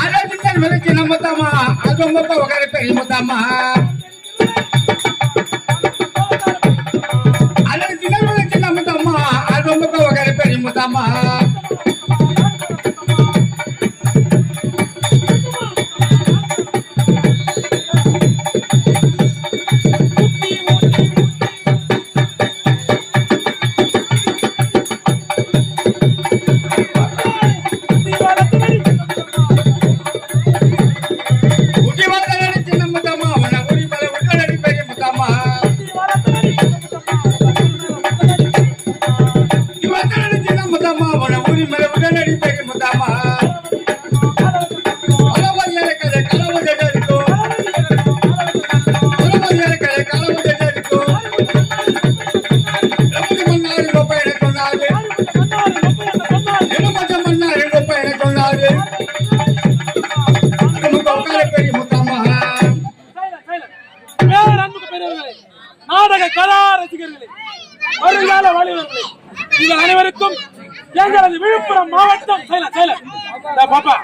ಆಲೋಚಿಸಲು ಮೆಲುಕಿ ನಮ್ಮತಮ್ಮ ಅದೊಮ್ಮತ್ತ ಒಗರತ್ತ ನಿಮ್ಮತಮ್ಮ நமக்கு உட்கார பெரிய முத்தம்மா. பேரன்புக்கு பெரியவர்களே நாடக கலா ரசிகர்களே வருங்கால வாலிபர்களே நீங்கள் அனைவருக்கும் எங்களது விழுப்புரம் மாவட்டம். சைல சைல பாப்பா.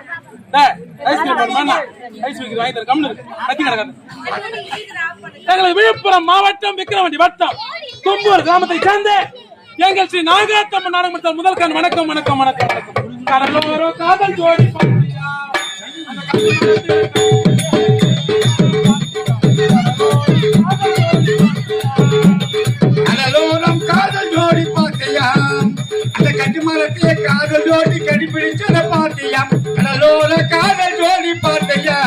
எங்களது விழுப்புரம் மாவட்டம் விக்கிரவண்டி வட்டம் தும்பூர் கிராமத்தை சேர்ந்த எங்கள் ஸ்ரீ நாகாத்தம்மன் நாடகமன்றல் முதல் கண் வணக்கம் வணக்கம் வணக்கம் வணக்கம். கடலோரோ காதல் ஜோடி காதல் ஜோடி கடிபிடிச்சத பாத்தியா கடலோல காதல் ஜோடி பார்த்தியா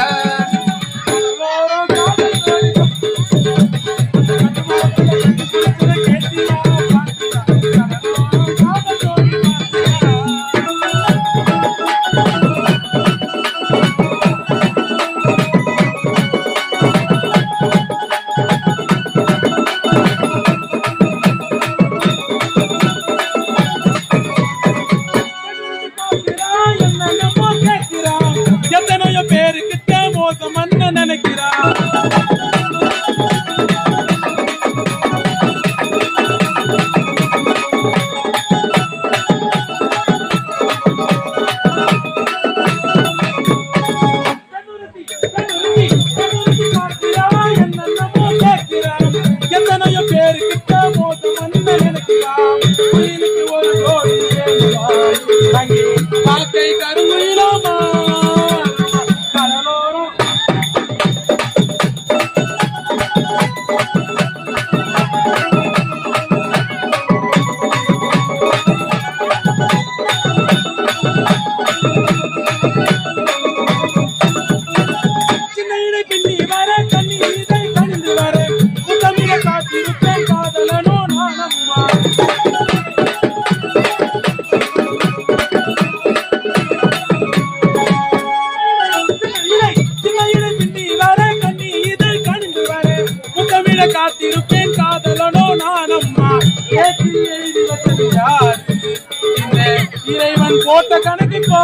எழுதி இறைவன் போட்ட கணக்கு போ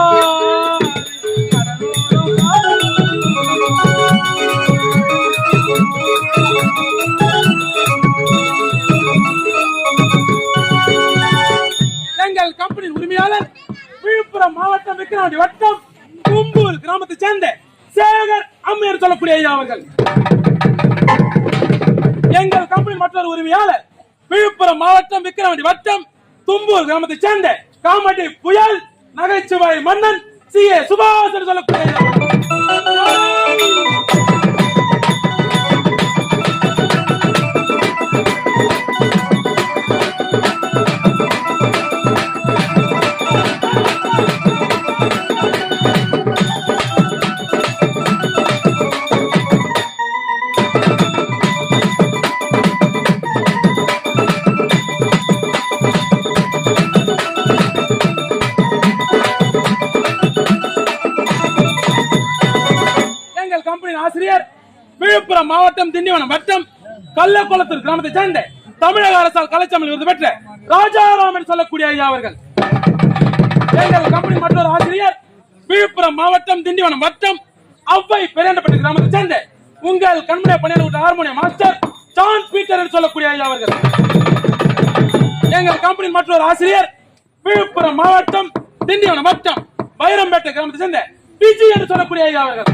எங்கள் கம்பெனி உரிமையாளர் விழுப்புரம் மாவட்டம் விக்கிரவாண்டி வட்டம் கும்பூர் கிராமத்தை சேர்ந்த சேகர் அம்மையர் சொல்லக்கூடிய ஐயா அவர்கள். எங்கள் கம்பெனி மற்றொரு உரிமையாளர் விழுப்புரம் மாவட்டம் விக்கிரவாண்டி வட்டம் தும்பூர் கிராமத்தை சேர்ந்த காமெடி புயல் நகைச்சுவை மன்னன் சி. ஏ. சுபாஷ் சொல்லக்கூடிய வட்டம் திண்டிவனம் வட்டம் கள்ளக்குளத்தூர் கிராமத்தை சேர்ந்த தமிழக அரசால் கலைச்சமிழ் விருது பெற்ற ராஜாராமன் சொல்லக்கூடிய ஐயா அவர்கள். கம்பெனி மற்றொரு ஆசிரியர் விழுப்புரம் மாவட்டம் திண்டிவனம் வட்டம் அவ்வை பெரியாண்டப்பட்ட கிராமத்தை சேர்ந்த உங்கள் கண்முனை பணியாளர் ஹார்மோனியம் மாஸ்டர் ஜான் பீட்டர் என்று சொல்லக்கூடிய ஐயா அவர்கள். எங்கள் கம்பெனி மற்றொரு ஆசிரியர் விழுப்புரம் மாவட்டம் திண்டிவனம் வட்டம் வைரம்பேட்டை கிராமத்தை சேர்ந்த பிஜி என்று சொல்லக்கூடிய ஐயா அவர்கள்.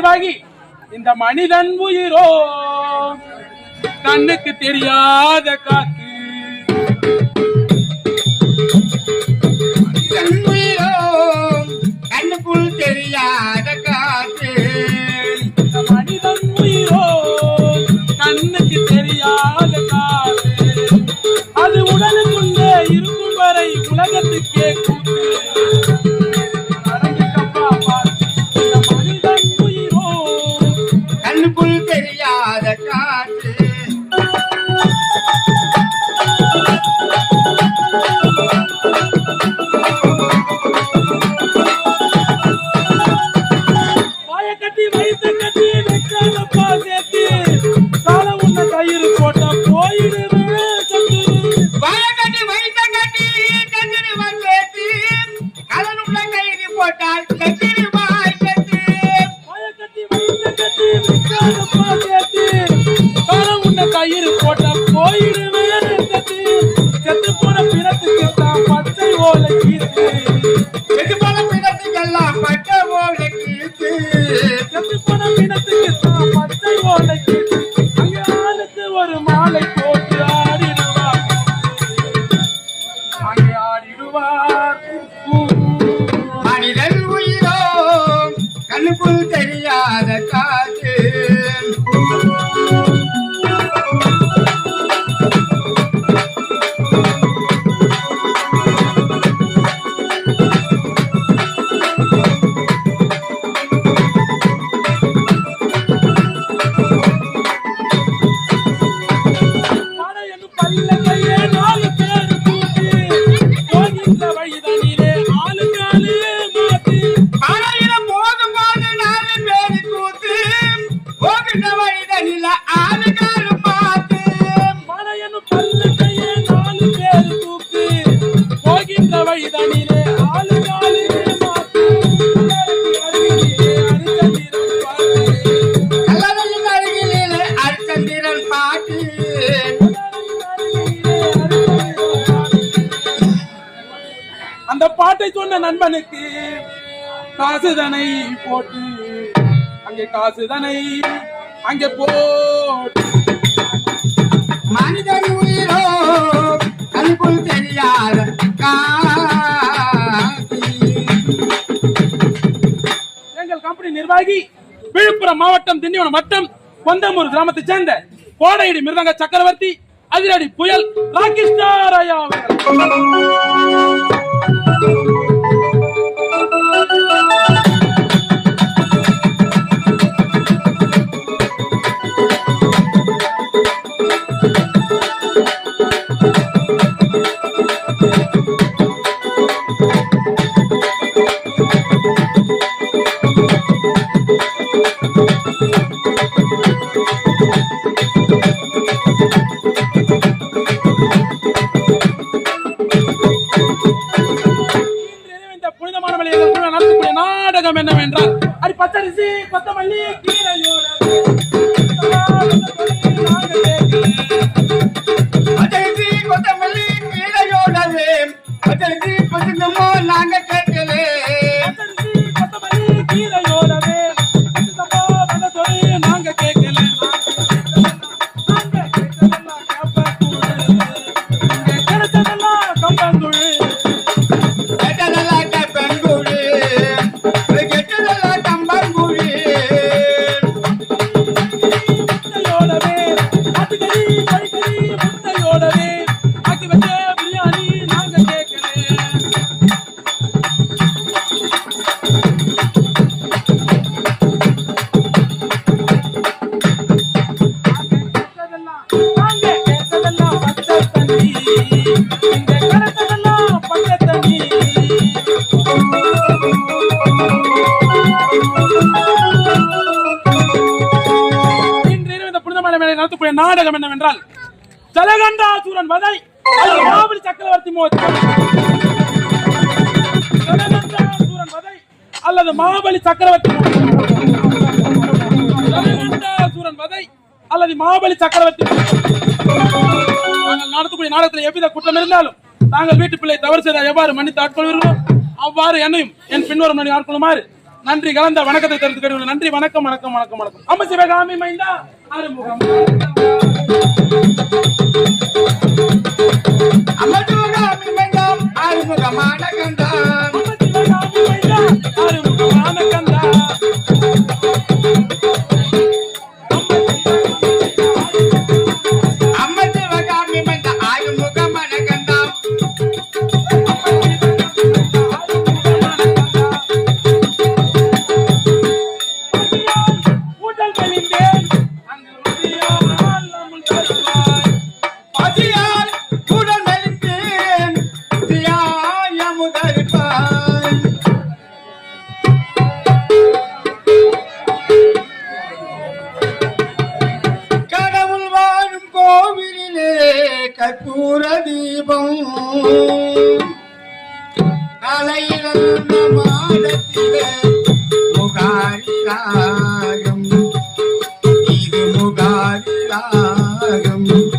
நிர்வாகி இந்த மனிதன் உயிரோ? கண்ணுக்கு தெரியாத காத்து மனிதன் உயிரோ? கண்ணுக்குள் தெரியாத கயிறு போட்ட போயிடுவேன் செத்து போன பிணத்துக்கு தான் பச்சை ஓலை வைதனிலே ஆளு காலிலே அந்த பாட்டை சொன்ன நண்பனுக்கு காசுதனை போட்டு. அங்கே காசுதனை அங்கே போட்டு. மனிதன் உயிரோ யார் எங்கள் கம்பெனி நிர்வாகி விழுப்புரம் மாவட்டம் திண்டிவனம் மட்டம் கொந்தமூர் கிராமத்தை சேர்ந்த கோடையடி மிருதங்க சக்கரவர்த்தி அதிரடி புயல் ராகிஸ்டாராயா அவர்கள். நாளை நடத்தக்கூடிய நாடகம் என்னவென்றால் ஜலகண்டாசூரன் வதை. அல்லது சக்கரவர்த்தி ஜலகண்டாசூரன் வதை அல்லது மாபலி சக்கரவர்த்தி ஜலகண்டாசூரன் வதை அல்லது மாபலி சக்கரவர்த்தி நாங்கள் நடத்தக்கூடிய நாடகத்தில் எவ்வித குற்றம் இருந்தாலும் நாங்கள் வீட்டு பிள்ளை தவறு செய்தால் எவ்வாறு மன்னித்து ஆட்கொள்வீர்களோ அவ்வாறு என்னையும் என் பின்வரும் ஆட்கொள்ளுமாறு நன்றி கலந்த வணக்கத்தை தெரிவித்து கேட்டுக்கொள்கிறேன். நன்றி வணக்கம் வணக்கம் வணக்கம் வணக்கம். அம்ம சிவகாமி மைந்தா ஆறுமுகம் அமதுகாமி மந்தம் ஆறுமுகமான கந்தம் அம்ம சிவகாமி மைந்தா ஆறுமுகம் ஆனகந்தா ராகம் இது ஒரு கலைரா